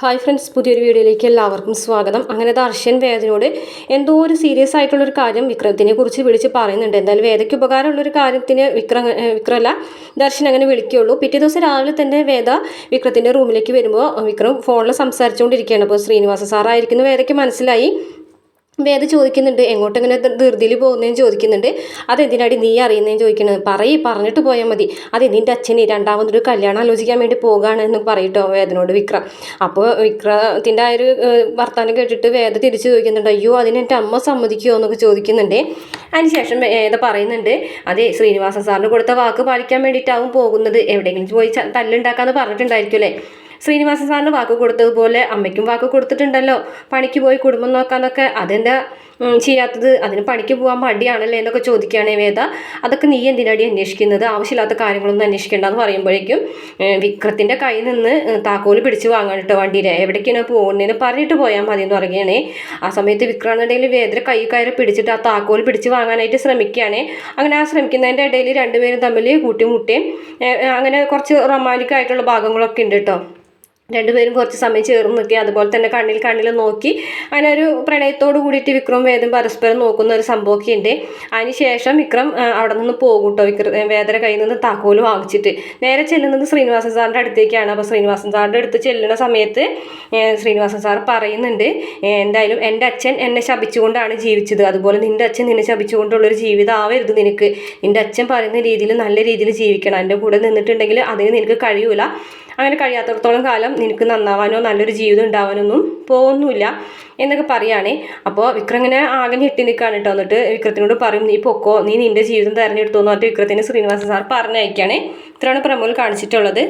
Hi friends പുതിയൊരു വീഡിയോയിലേക്ക് എല്ലാവർക്കും സ്വാഗതം. അങ്ങനെ ദർശൻ വേദനയോട് എന്തോ ഒരു സീരിയസ് ആയിട്ടുള്ളൊരു കാര്യം വിക്രത്തിനെ കുറിച്ച് വിളിച്ച് പറയുന്നുണ്ട്. എന്തായാലും വേദയ്ക്ക് ഉപകാരമുള്ളൊരു കാര്യത്തിന് വിക്രം വിക്രമല്ല ദർശൻ അങ്ങനെ വിളിക്കുകയുള്ളൂ. പിറ്റേ ദിവസം രാവിലെ തന്നെ വേദ വിക്രത്തിന്റെ റൂമിലേക്ക് വരുമ്പോൾ വിക്രം ഫോണിൽ സംസാരിച്ചുകൊണ്ടിരിക്കുകയാണ്. അപ്പോൾ ശ്രീനിവാസ സാറായിരിക്കുന്നു വേദയ്ക്ക് മനസ്സിലായി. വേദ ചോദിക്കുന്നുണ്ട് എങ്ങോട്ടെങ്ങനെ ധൃതിയിൽ പോകുന്നതെന്ന് ചോദിക്കുന്നുണ്ട്. അതെന്തിനാടി നീ അറിയുന്നതെന്ന് ചോദിക്കുന്നത് പറയി പറഞ്ഞിട്ട് പോയാൽ മതി. അത് നിന്റെ അച്ഛന് രണ്ടാമതൊരു കല്യാണം ആലോചിക്കാൻ വേണ്ടി പോകുകയാണ് എന്ന് പറയട്ടോ വേദനോട് വിക്രം. അപ്പോൾ വിക്രത്തിന്റെ ആ ഒരു വർത്തമാനം കേട്ടിട്ട് വേദ തിരിച്ചു ചോദിക്കുന്നുണ്ട് അയ്യോ അതിന് എന്റെ അമ്മ സമ്മതിക്കുമോ എന്നൊക്കെ ചോദിക്കുന്നുണ്ട്. അതിനുശേഷം വേദ പറയുന്നുണ്ട് അതെ ശ്രീനിവാസൻ സാറിന് കൊടുത്ത വാക്ക് പാലിക്കാൻ വേണ്ടിയിട്ടാവും പോകുന്നത്. എവിടെയെങ്കിലും പോയി തല്ലുണ്ടാക്കാമെന്ന് പറഞ്ഞിട്ടുണ്ടായിരിക്കും അല്ലേ? ശ്രീനിവാസൻ സാറിന് വാക്ക് കൊടുത്തതുപോലെ അമ്മയ്ക്കും വാക്ക് കൊടുത്തിട്ടുണ്ടല്ലോ. പണിക്ക് പോയി കുടുംബം നോക്കാന്നൊക്കെ. അതെന്താ ചെയ്യാത്തത്? അതിന് പണിക്ക് പോകാൻ മടിയാണല്ലേ എന്നൊക്കെ ചോദിക്കുകയാണ് വേദ. അതൊക്കെ നീ എന്തിനാടി അന്വേഷിക്കുന്നത്? ആവശ്യമില്ലാത്ത കാര്യങ്ങളൊന്നും അന്വേഷിക്കേണ്ടെന്ന് പറയുമ്പോഴേക്കും ഏഹ്, വിക്രത്തിന്റെ കയ്യിൽ നിന്ന് താക്കോൽ പിടിച്ച് വാങ്ങാൻ കേട്ടോ വണ്ടിയിൽ എവിടേക്കാണ് പോകുന്നതെന്ന് പറഞ്ഞിട്ട് പോയാൽ മതി എന്ന് പറയുകയാണേ. ആ സമയത്ത് വിക്രാന്നുണ്ടെങ്കിൽ വേദന കൈ കയറി പിടിച്ചിട്ട് ആ താക്കോൽ പിടിച്ച് വാങ്ങാനായിട്ട് ശ്രമിക്കുകയാണ്. അങ്ങനെ ആ ശ്രമിക്കുന്നതിന്റെ ഇടയിൽ രണ്ടുപേരും തമ്മിൽ കൂട്ടിമുട്ടിയും അങ്ങനെ കുറച്ച് റൊമാന്റിക് ആയിട്ടുള്ള ഭാഗങ്ങളൊക്കെ ഉണ്ട് കേട്ടോ രണ്ടുപേരും കുറച്ച് സമയം ചേർന്ന് നിൽക്കുക അതുപോലെ തന്നെ കണ്ണിൽ കണ്ണിൽ നോക്കി. അങ്ങനെ ഒരു പ്രണയത്തോട് കൂടിയിട്ട് വിക്രം വേദം പരസ്പരം നോക്കുന്ന ഒരു സംഭവമൊക്കെ ഉണ്ട്. അതിന് ശേഷം വിക്രം അവിടെ നിന്ന് പോകും കേട്ടോ വിക്ര വേദന കയ്യിൽ നിന്ന് താക്കോൽ വാങ്ങിച്ചിട്ട്. നേരെ ചെല്ലുന്നത് ശ്രീനിവാസൻ സാറിന്റെ അടുത്തേക്കാണ്. അപ്പോൾ ശ്രീനിവാസൻ സാറിന്റെ അടുത്ത് ചെല്ലുന്ന സമയത്ത് ശ്രീനിവാസൻ സാർ പറയുന്നുണ്ട് എന്തായാലും എന്റെ അച്ഛൻ എന്നെ ശപിച്ചുകൊണ്ടാണ് ജീവിച്ചത്. അതുപോലെ നിന്റെ അച്ഛൻ നിന്നെ ശപിച്ചുകൊണ്ടുള്ളൊരു ജീവിതം ആവരുത് നിനക്ക്. നിന്റെ അച്ഛൻ പറയുന്ന രീതിയിൽ നല്ല രീതിയിൽ ജീവിക്കണം. എന്റെ കൂടെ നിന്നിട്ടുണ്ടെങ്കിൽ അതിന് നിനക്ക് കഴിയൂല. അങ്ങനെ കഴിയാത്തടത്തോളം കാലം നിനക്ക് നന്നാവാനോ നല്ലൊരു ജീവിതം ഉണ്ടാവാനൊന്നും പോകുന്നില്ല എന്നൊക്കെ പറയുകയാണേ അപ്പോൾ വിക്രം ഇങ്ങനെ ആകെ ഞെട്ടി നിൽക്കുകയാണ് കേട്ടോ. എന്നിട്ട് വിക്രത്തിനോട് പറയും നീ പൊക്കോ നീ നിന്റെ ജീവിതം തിരഞ്ഞെടുത്തു എന്ന് വിക്രത്തിന് ശ്രീനിവാസ സാർ പറഞ്ഞയക്കുകയാണ്. ഇത്രയാണ് പ്രമോൽ കാണിച്ചിട്ടുള്ളത്.